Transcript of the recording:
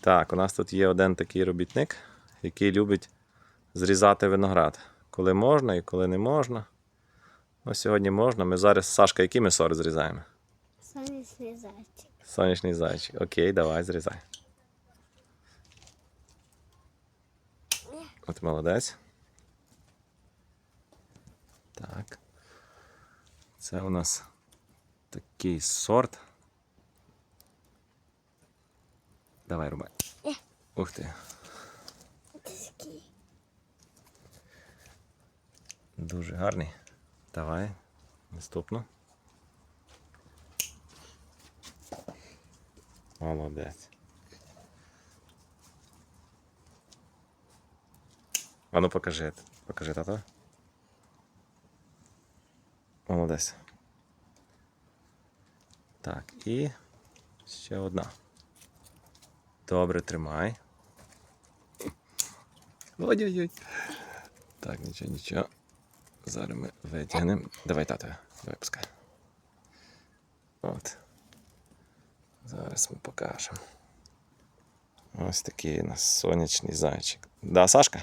Так, у нас тут є один такий робітник, який любить зрізати виноград. Коли можна і коли не можна. Ну, сьогодні можна. Ми зараз, Сашка, який ми сорт зрізаємо? Сонячний зайчик. Сонячний зайчик. Окей, давай, зрізай. От молодець. Так. Це у нас такий сорт. Давай, рубай. Е. Ух. Такий. Дуже гарний. Давай. Наступну. Молодець. А ну покажи. Покажи, тато. Молодець. Так, і ще одна. Добре, тримай. Ой-ой-ой. Так, нічого, нічого. Зараз ми витягнемо. Давай, тато, давай пускай. От. Зараз ми покажемо. Ось такий у нас сонячний зайчик. Да, Сашка?